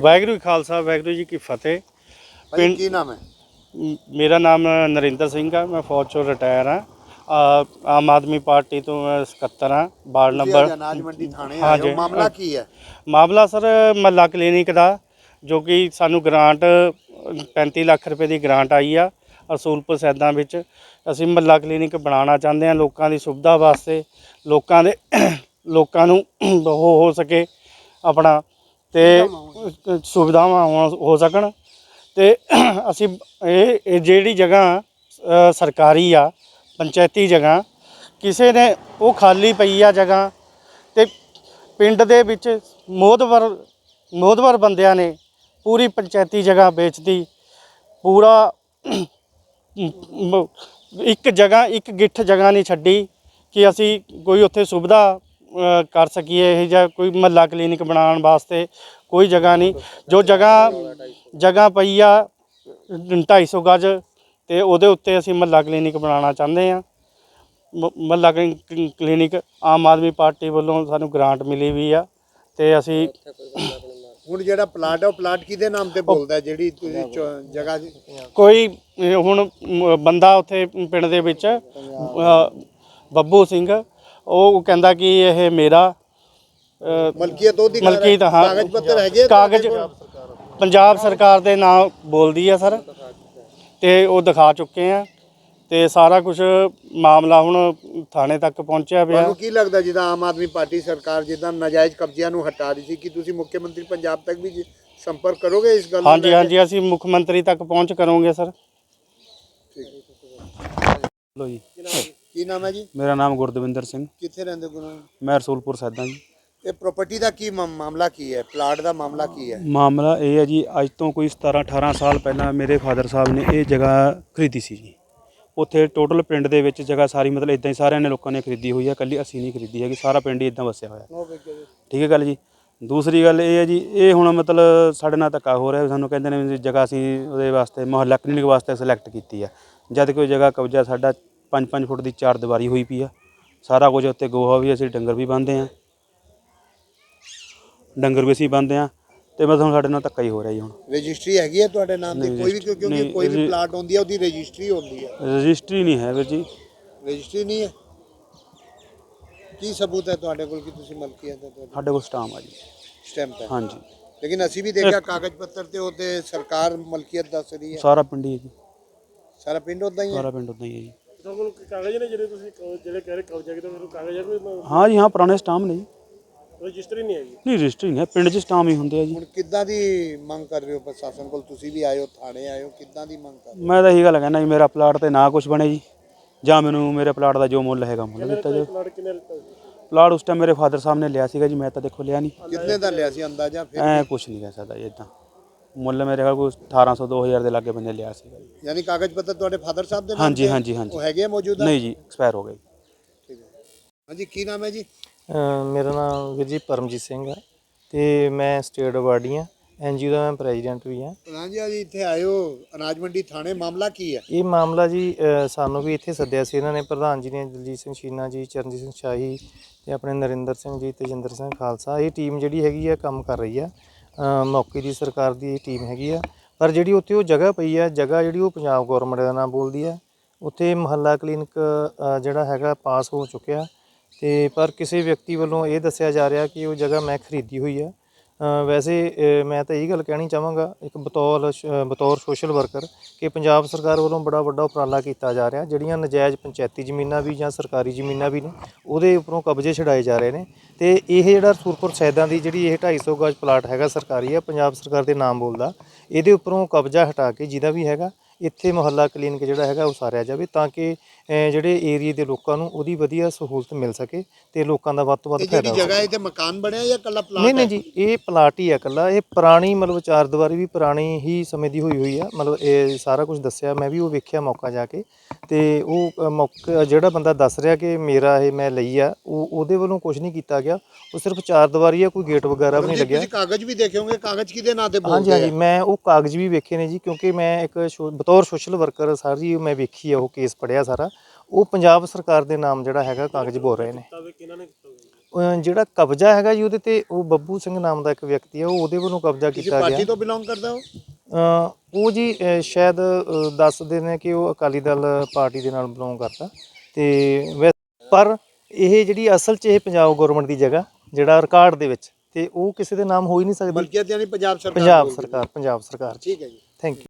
ਵਾਹਿਗੁਰੂ ਜੀ ਖਾਲਸਾ ਵਾਹਿਗੁਰੂ ਜੀ ਕੀ ਫਤਿਹ। ਭਾਈ ਪਿੰਡ- ਕੀ ਨਾਮ ਹੈ? ਮ- ਮੇਰਾ ਨਾਮ ਨਰਿੰਦਰ ਸਿੰਘ ਆ ਮੈਂ ਫੌਜ ਚੋਂ ਰਿਟਾਇਰ ਆ। ਆ, ਆਮ ਆਦਮੀ ਪਾਰਟੀ ਤੋਂ ਮੈਂ ਸਕੱਤਰ ਆ ਵਾਰਡ ਤੁਸੀਂ ਅੱਜ ਨੰਬਰ ਅਨਾਜ ਮੰਡੀ ਥਾਣੇ ਹਾਂ ਆਏ। ਹੋ। ਮਾਮਲਾ ਕੀ ਹੈ? ਮਾਮਲਾ ਸਰ ਮੱਲਾ ਕਲੀਨਿਕ ਦਾ ਜੋ ਕਿ ਸਾਨੂੰ ਗ੍ਰਾਂਟ 35 ਲੱਖ ਰੁਪਏ ਦੀ ਗ੍ਰਾਂਟ ਆਈ ਆ ਅਸੂਲਪੁਰ ਸੈਦਾਂ ਵਿੱਚ। ਅਸੀਂ ਮੱਲਾ ਕਲੀਨਿਕ ਬਣਾਉਣਾ ਚਾਹੁੰਦੇ ਹਾਂ ਲੋਕਾਂ ਦੀ ਸੁਵਿਧਾ ਵਾਸਤੇ ਲੋਕਾਂ ਦੇ ਲੋਕਾਂ ਨੂੰ ਹੋ ਹੋ ਸਕੇ ਆਪਣਾ ਤੇ ਸੁਵਿਧਾਵਾਂ ਹੋ ਹੋ ਸਕਣ। ਤੇ ਅਸੀਂ ਇਹ ਇਹ ਜਿਹੜੀ ਜਗ੍ਹਾ ਅ, ਸਰਕਾਰੀ ਆ ਪੰਚਾਇਤੀ ਜਗ੍ਹਾ ਕਿਸੇ ਨੇ ਉਹ ਖਾਲੀ ਪਈ ਆ ਜਗ੍ਹਾ ਤੇ ਪਿੰਡ ਦੇ ਵਿੱਚ ਮੋਦਵਰ ਮੋਦਵਰ ਬੰਦਿਆਂ ਨੇ ਪੂਰੀ ਪੰਚਾਇਤੀ ਜਗ੍ਹਾ ਵੇਚਤੀ। ਪੂਰਾ ਮ- ਇੱਕ ਜਗ੍ਹਾ ਇੱਕ ਗਿੱਠ ਜਗ੍ਹਾ ਨਹੀਂ ਛੱਡੀ ਕਿ ਅਸੀਂ ਕੋਈ ਉੱਥੇ ਸੁਵਿਧਾ ਕਰ ਸਕੀਏ ਇਹ ਜਾਂ ਕੋਈ ਮਹੱਲਾ ਕਲੀਨਿਕ ਬਣਾਉਣ ਵਾਸਤੇ ਕੋਈ ਜਗ੍ਹਾ ਨਹੀਂ। ਜੋ ਜਗ੍ਹਾ ਜਗ੍ਹਾ ਪਈ ਆ 250 ਗਜ ਤੇ ਉਹਦੇ ਉੱਤੇ ਅਸੀਂ ਮਹੱਲਾ ਕਲੀਨਿਕ ਬਣਾਉਣਾ ਚਾਹੁੰਦੇ ਆ ਮਹੱਲਾ ਕਲੀ- ਕਲੀਨਿਕ ਆਮ ਆਦਮੀ ਪਾਰਟੀ ਵੱਲੋਂ ਸਾਨੂੰ ਗ੍ਰਾਂਟ ਮਿਲੀ ਵੀ ਆ ਤੇ ਅਸੀਂ ਹੁਣ ਜਿਹੜਾ ਪਲਾਟ ਹੈ ਉਹ ਪਲਾਟ ਕਿਹਦੇ ਨਾਮ ਤੇ ਬੋਲਦਾ? ਜਿਹੜੀ ਤੁਸੀਂ ਚ- ਜਗ੍ਹਾ ਕੋਈ ਅ, ਹੁਣ ਮ, ਬੰਦਾ ਉੱਥੇ ਪਿੰਡ ਦੇ ਵਿੱਚ ਬੱਬੂ ਸਿੰਘ ਉਹ ਕਹਿੰਦਾ ਕਿ ਇਹ ਮੇਰਾ ਅ, ਮਲਕੀਅਤ ਉਹਦੀ ਮਲਕੀਅਤ, ਹਾਂ। ਕਾਗਜ਼ ਪੱਤਰ ਹੈਗੇ ਆ ਕਾਗਜ਼ ਤੁਹਾਡੇ ਕੋਲ? ਪੰਜਾਬ ਸਰਕਾਰ ਦੇ ਨਾਮ ਬੋਲਦੀ ਆ ਸਰ ਤੇ ਉਹ ਦਿਖਾ ਚੁੱਕੇ ਆ ਤੇ ਸਾਰਾ ਕੁਝ ਮਾਮਲਾ ਹੁਣ ਥਾਣੇ ਤੱਕ ਪਹੁੰਚਿਆ ਪਿਆ ਤੁਹਾਨੂੰ ਕੀ ਲੱਗਦਾ ਜਿੱਦਾਂ ਆਮ ਆਦਮੀ ਪਾਰਟੀ ਸਰਕਾਰ ਜਿੱਦਾਂ ਨਾਜਾਇਜ਼ ਕਬਜ਼ਿਆਂ ਨੂੰ ਹਟਾ ਰਹੀ ਸੀ ਕਿ ਤੁਸੀਂ ਮੁੱਖ ਮੰਤਰੀ ਪੰਜਾਬ ਤੱਕ ਵੀ ਸੰਪਰਕ ਕਰੋਗੇ ਇਸ ਗੱਲ ਨੂੰ ਹਾਂਜੀ ਲੈ ਕੇ? ਹਾਂਜੀ ਅਸੀਂ ਮੁੱਖ ਮੰਤਰੀ ਤੱਕ ਪਹੁੰਚ ਕਰੋਗੇ ਸਰ ਲੋ ਜੀ ਕੀ ਨਾਮ ਹੈ ਜੀ? ਮੇਰਾ ਨਾਮ ਗੁਰਦਵਿੰਦਰ ਸਿੰਘ। ਕਿੱਥੇ ਰਹਿੰਦੇ ਗੁਰੂ? ਮੈਂ ਰਸੂਲਪੁਰ ਸੈਦਾ ਜੀ। ਇਹ ਪ੍ਰਾਪਰਟੀ ਦਾ ਕੀ ਮਾਮ- ਮਾਮਲਾ ਕੀ ਹੈ? ਪਲਾਟ ਦਾ ਮਾਮਲਾ ਕੀ ਹੈ? ਮਾਮਲਾ ਇਹ ਹੈ ਜੀ ਅੱਜ ਤੋਂ ਕੋਈ 17 18 ਸਾਲ ਪਹਿਲਾਂ ਮੇਰੇ ਫਾਦਰ ਸਾਹਿਬ ਨੇ ਇਹ ਜਗ੍ਹਾ ਖਰੀਦੀ ਸੀ ਜੀ। ਉੱਥੇ ਟੋਟਲ ਪਿੰਡ ਦੇ ਵਿੱਚ ਜਗ੍ਹਾ ਸਾਰੀ ਮਤਲਬ ਇਦਾਂ ਹੀ ਸਾਰਿਆਂ ਨੇ ਲੋਕਾਂ ਨੇ ਖਰੀਦੀ ਹੋਈ ਹੈ ਕੱਲੀ ਅਸੀਂ ਨਹੀਂ ਖਰੀਦੀ ਹੈਗੀ ਸਾਰਾ ਪਿੰਡ ਹੀ ਇਦਾਂ ਵਸਿਆ ਹੋਇਆ। ਠੀਕ ਹੈ ਗੱਲ ਜੀ? ਦੂਸਰੀ ਗੱਲ ਇਹ ਹੈ ਜੀ ਇਹ ਹੁਣ ਮਤਲਬ ਸਾਡੇ ਨਾਲ ਧੱਕਾ ਹੋ ਰਿਹਾ ਵੀ ਸਾਨੂੰ ਕਹਿੰਦੇ ਨੇ ਵੀ ਜਗ੍ਹਾ ਅਸੀਂ ਉਹਦੇ ਵਾਸਤੇ ਮੁਹੱਲਾ ਕਲੀਨਿਕ ਵਾਸਤੇ ਸਿਲੈਕਟ ਕੀਤੀ ਆ ਜਦ ਕਿ ਉਹ ਜਗ੍ਹਾ ਕਬਜ਼ਾ ਸਾਡਾ 5-5 ਫੁੱਟ ਦੀ ਚਾਰ ਦੀਵਾਰੀ ਹੋਈ ਪਈ ਆ। ਸਾਰਾ ਕੁਝ ਉੱਤੇ ਗੋਹਾ ਵੀ ਅਸੀਂ ਡੰਗਰ ਵੀ ਬੰਨ੍ਹਦੇ ਆ। ਡੰਗਰ ਵੀ ਅਸੀਂ ਬੰਨ੍ਹਦੇ ਆ ਤੇ ਮੈਂ ਤੁਹਾਨੂੰ ਸਾਡੇ ਨਾਲ ਧੱਕਾ ਹੀ ਹੋ ਰਿਹਾ ਜੀ ਹੁਣ। ਰਜਿਸਟਰੀ ਹੈਗੀ ਹੈ ਤੁਹਾਡੇ ਨਾਮ ਤੇ? ਨਹੀਂ, ਕੋਈ ਵੀ ਕਿਉਂ- ਕਿਉਂਕਿ ਨਹੀਂ, ਕੋਈ ਵੀ ਰਜਿ- ਪਲਾਟ ਹੁੰਦੀ ਹੈ ਉਹਦੀ ਰਜਿਸਟਰੀ ਹੁੰਦੀ ਹੈ ਰਜਿਸਟਰੀ ਨਹੀਂ ਹੈ ਵੀਰ ਜੀ। ਰਜਿਸਟਰੀ ਨਹੀਂ ਹੈ? ਕੀ ਸਬੂਤ ਹੈ ਤੁਹਾਡੇ ਕੋਲ ਕਿ ਤੁਸੀਂ ਮਲਕੀਅਤ ਹੈ ਤੁਹਾਡੀ ਸਾਡੇ ਕੋਲ ਸਟਾਮ ਆ ਜੀ। ਸਟੈਂਪ ਹੈ? ਹਾਂਜੀ। ਲੇਕਿਨ ਅਸੀਂ ਵੀ ਦੇਖਿਆ ਕਾਗਜ਼ ਪੱਤਰ ਤੇ ਉਹਤੇ ਸਰਕਾਰ ਮਲਕੀਅਤ ਦੱਸ ਰਹੀ ਹੈ। ਸਾਰਾ ਪਿੰਡ ਹੀ ਹੈ ਜੀ। ਸਾਰਾ ਪਿੰਡ ਉਦਾਂ ਹੀ ਹੈ? ਸਾਰਾ ਪਿੰਡ ਉਦਾਂ ਹੀ ਹੈ ਜੀ। ਕਾਗਜ਼ ਨੇ ਜਿਹੜੇ ਤੁਸੀਂ ਕ- ਜਿਹੜੇ ਕਹਿ ਰਹੇ ਕਬਜ਼ਾ ਕੀਤਾ ਮੈਨੂੰ ਕਾਗਜ਼ ਹੈ ਕੋਈ ਹਾਂ ਜੀ ਹਾਂ ਪੁਰਾਣੇ ਸਟਾਮ ਨੇ ਜੀ। ਰਜਿਸਟਰੀ ਨਹੀਂ ਹੈਗੀ। ਨਹੀਂ ਰਜਿਸਟਰੀ ਨਹੀਂ ਹੈ ਪਿੰਡ 'ਚ ਸਟਾਮ ਹੀ ਹੁੰਦੇ ਆ ਜੀ। ਹੁਣ ਕਿੱਦਾਂ ਦੀ ਮੰਗ ਕਰ ਰਹੇ ਹੋ ਪ੍ਰਸ਼ਾਸਨ ਕੋਲ? ਤੁਸੀਂ ਵੀ ਆਏ ਹੋ ਥਾਣੇ ਆਏ ਹੋ ਕਿੱਦਾਂ ਦੀ ਮੰਗ ਕਰ ਰਹੇ ਮੈਂ ਤਾਂ ਇਹੀ ਗੱਲ ਕਹਿਣਾ ਜੀ ਮੇਰਾ ਪਲਾਟ ਤੇ ਨਾ ਕੁਝ ਬਣੇ ਜੀ। ਜਾਂ ਮੈਨੂੰ ਮੇਰੇ ਪਲਾਟ ਦਾ ਜੋ ਮੁੱਲ ਹੈਗਾ ਮੁੱਲ ਦਿੱਤਾ ਜਾਵੇ। ਪਲਾਟ ਕਿੰਨੇ ਲਿੱਤਾ ਸੀ? ਪਲਾਟ ਉਸ ਟਾਈਮ ਮੇਰੇ ਫਾਦਰ ਸਾਹਿਬ ਨੇ ਲਿਆ ਸੀਗਾ ਜੀ ਮੈਂ ਤਾਂ ਦੇਖੋ ਲਿਆ ਨਹੀਂ। ਕਿੰਨੇ ਦਾ ਲਿਆ ਸੀ ਅੰਦਾਜ਼ਾ ਫਿਰ? ਐ ਕੁਝ ਨਹੀਂ ਕਹਿ ਸਕਦਾ ਜੀ ਇਦਾਂ ਮੁੱਲ ਮੇਰੇ ਕੋਲ ਕੋਈ 1800 2000 ਦੇ ਲਾਗੇ ਬੰਨੇ ਲਿਆ ਜੀ। ਯਾਨੀ ਕਾਗਜ਼ ਪੱਤਰ ਤੁਹਾਡੇ ਫਾਦਰ ਸਾਹਿਬ ਦੇ ਨਾਮ ਹਾਂਜੀ, ਤੇ? ਹਾਂਜੀ, ਹਾਂਜੀ। ਉਹ ਹੈਗੇ ਆ ਮੌਜੂਦਾ? ਨਹੀਂ ਜੀ ਐਕਸਪਾਇਰ ਹੋ ਗਏ ਠੀਕ ਹੈ। ਹਾਂਜੀ ਕੀ ਨਾਮ ਹੈ ਜੀ? ਮੇਰਾ ਨਾਮ ਵੀਰ ਜੀ ਪਰਮਜੀਤ ਸਿੰਘ ਹੈ ਤੇ ਮੈਂ ਸਟੇਟ ਅਵਾਰਡੀ ਹਾਂ ਐਨਜੀਓ ਦਾ ਮੈਂ ਪ੍ਰੈਜ਼ੀਡੈਂਟ ਵੀ ਹਾਂ। ਪ੍ਰਧਾਨ ਜੀ ਅੱਜ ਇੱਥੇ ਹੋ ਅਨਾਜ ਮੰਡੀ ਥਾਣੇ ਮਾਮਲਾ ਕੀ ਹੈ? ਇਹ ਮਾਮਲਾ ਜੀ ਸਾਨੂੰ ਵੀ ਇੱਥੇ ਸੱਦਿਆ ਸੀ ਇਹਨਾਂ ਨੇ ਪ੍ਰਧਾਨ ਜੀ ਨੇ ਦਲਜੀਤ ਸਿੰਘ ਸ਼ੀਨਾ ਜੀ ਚਰਨਜੀਤ ਸਿੰਘ ਸ਼ਾਹੀ ਤੇ ਆਪਣੇ ਨਰਿੰਦਰ ਸਿੰਘ ਜੀ ਤੇਜਿੰਦਰ ਸਿੰਘ ਖਾਲਸਾ ਇਹ ਟੀਮ ਜਿਹੜੀ ਹੈਗੀ ਆ ਕੰਮ ਕਰ ਰਹੀ ਆ। ਮੌਕੇ ਦੀ ਸਰਕਾਰ ਦੀ ਟੀਮ ਹੈਗੀ ਆ। ਪਰ ਜਿਹੜੀ ਉੱਥੇ ਉਹ ਜਗ੍ਹਾ ਪਈ ਆ, ਜਗ੍ਹਾ ਜਿਹੜੀ ਉਹ ਪੰਜਾਬ ਗਵਰਨਮੈਂਟ ਦਾ ਨਾਮ ਬੋਲਦੀ ਆ। ਉੱਥੇ ਮਹੱਲਾ ਕਲੀਨਿਕ ਜਿਹੜਾ ਹੈਗਾ ਪਾਸ ਹੋ ਚੁੱਕਿਆ। ਤੇ ਪਰ ਕਿਸੇ ਵਿਅਕਤੀ ਵੱਲੋਂ ਇਹ ਦੱਸਿਆ ਜਾ ਰਿਹਾ ਕਿ ਉਹ ਜਗ੍ਹਾ ਮੈਂ ਖਰੀਦੀ ਹੋਈ ਆ। ਵੈਸੇ ਮੈਂ ਤਾਂ ਇਹ ਗੱਲ ਕਹਿਣੀ ਚਾਹਾਂਗਾ, ਇੱਕ ਬਤੌਰ ਬਤੌਰ ਸੋਸ਼ਲ ਵਰਕਰ ਕਿ ਪੰਜਾਬ ਸਰਕਾਰ ਵੱਲੋਂ ਬੜਾ ਵੱਡਾ ਉਪਰਾਲਾ ਕੀਤਾ ਜਾ ਰਿਹਾ, ਜਿਹੜੀਆਂ ਨਜਾਇਜ਼ ਪੰਚਾਇਤੀ ਜ਼ਮੀਨਾਂ ਵੀ ਜਾਂ ਸਰਕਾਰੀ ਜ਼ਮੀਨਾਂ ਵੀ ਨੇ, ਉਹਦੇ ਉੱਪਰੋਂ ਕਬਜ਼ੇ ਛਡਾਏ ਜਾ ਰਹੇ ਨੇ। ਤੇ ਇਹ ਜਿਹੜਾ ਸੂਰਪੁਰ ਸੈਦਾਂ ਦੀ ਜਿਹੜੀ ਇਹ 250 ਗਜ ਪਲਾਟ ਹੈਗਾ ਸਰਕਾਰੀ ਆ, ਪੰਜਾਬ ਸਰਕਾਰ ਦੇ ਨਾਮ ਬੋਲਦਾ, ਇਹਦੇ ਉੱਪਰੋਂ ਕਬਜ਼ਾ ਹਟਾ ਕੇ ਜਿਹਦਾ ਵੀ ਹੈਗਾ ਇੱਥੇ ਮੁਹੱਲਾ ਕਲੀਨਿਕ ਜਿਹੜਾ ਹੈਗਾ ਉਸਾਰਿਆ ਜਾਵੇ ਤਾਂ ਕਿ ਜਿਹੜੇ ਏਰੀਏ ਦੇ ਲੋਕਾਂ ਨੂੰ ਉਹਦੀ ਵਧੀਆ ਸਹੂਲਤ ਮਿਲ ਸਕੇ ਤੇ ਲੋਕਾਂ ਦਾ ਵੱਧ ਤੋਂ ਵੱਧ ਫਾਇਦਾ ਜਿਹੜੀ ਹੋ ਜਗ੍ਹਾ ਤੇ ਮਕਾਨ ਬਣਿਆ ਜਾਂ ਕੱਲਾ ਪਲਾਟ ਨਹੀਂ ਨਹੀਂ ਜੀ ਇਹ ਪਲਾਟ ਹੀ ਆ ਇਕੱਲਾ। ਇਹ ਪੁਰਾਣੀ ਮਤਲਬ ਚਾਰ ਦੀਵਾਰੀ ਵੀ ਪੁਰਾਣੀ ਹੀ ਸਮੇਂ ਦੀ ਹੋਈ ਹੋਈ ਆ। ਮਤਲਬ ਇਹ ਸਾਰਾ ਕੁਝ ਦੱਸਿਆ ਮੈਂ ਵੀ ਉਹ ਵੇਖਿਆ ਮੌਕਾ ਜਾ ਕੇ। ਤੇ ਉਹ ਮੌਕਾ ਜਿਹੜਾ ਬੰਦਾ ਦੱਸ ਰਿਹਾ ਕਿ ਮੇਰਾ ਇਹ ਮੈਂ ਲਈ ਆ ਉਹ ਉਹਦੇ ਵੱਲੋਂ ਕੁਝ ਨਹੀਂ ਕੀਤਾ ਗਿਆ। ਉਹ ਸਿਰਫ ਚਾਰ ਦੀਵਾਰੀ ਆ ਕੋਈ ਗੇਟ ਵਗੈਰਾ ਵੀ ਨਹੀਂ ਲੱਗਿਆ। ਤੁਸੀਂ ਕਾਗਜ਼ ਵੀ ਦੇਖੇ ਹੋਗੇ ਕਾਗਜ਼ ਕਿਹਦੇ ਨਾਂ ਤੇ ਹਾਂਜੀ ਬੋਲਦੇ ਹਾਂਜੀ ਮੈਂ ਉਹ ਕਾਗਜ਼ ਵੀ ਵੇਖੇ ਨੇ ਜੀ ਕਿਉਂਕਿ ਮੈਂ ਇੱਕ ਬਤੌਰ ਸੋਸ਼ਲ ਵਰਕਰ ਸਾਰੀ ਮੈਂ ਵੇਖੀ ਆ ਉਹ ਕੇਸ ਪੜਿਆ ਸਾਰਾ। ਉਹ ਪੰਜਾਬ ਸਰਕਾਰ ਦੇ ਨਾਮ ਜਿਹੜਾ ਹੈਗਾ ਕਾਗਜ਼ ਬੋਲ ਰਹੇ ਨੇ। ਜਿਹੜਾ ਕਬਜ਼ਾ ਹੈਗਾ ਜੀ ਉਹਦੇ ਤੇ ਉਹ ਬੱਬੂ ਸਿੰਘ ਨਾਮ ਦਾ ਇੱਕ ਵਿਅਕਤੀ ਹੈ ਉਹ ਉਹਦੇ ਵੱਲੋਂ ਕਬਜ਼ਾ ਕਿਸੇ ਕੀਤਾ ਪਾਰਟੀ ਗਿਆ ਤੋਂ ਬਿਲੋਂਗ ਕਰਦਾ ਹੋ ਉਹ ਜੀ ਸ਼ਾਇਦ ਦੱਸਦੇ ਨੇ ਕਿ ਉਹ ਅਕਾਲੀ ਦਲ ਪਾਰਟੀ ਦੇ ਨਾਲ ਬਿਲੋਂਗ ਕਰਦਾ। ਤੇ ਵੈ- ਪਰ ਇਹ ਜਿਹੜੀ ਅਸਲ 'ਚ ਇਹ ਪੰਜਾਬ ਗਵਰਨਮੈਂਟ ਦੀ ਜਗ੍ਹਾ ਜਿਹੜਾ ਰਿਕਾਰਡ ਦੇ ਵਿੱਚ ਤੇ ਉਹ ਕਿਸੇ ਦੇ ਨਾਮ ਹੋ ਹੀ ਨਹੀਂ ਸਕਦੀ। ਮਲਕੀਅਤ ਯਾਨੀ ਪੰਜਾਬ ਸਰਕਾਰ ਪੰਜਾਬ ਕੋਲ। ਸਰਕਾਰ ਪੰਜਾਬ ਸਰਕਾਰ। ਠੀਕ ਹੈ ਜੀ। Thank you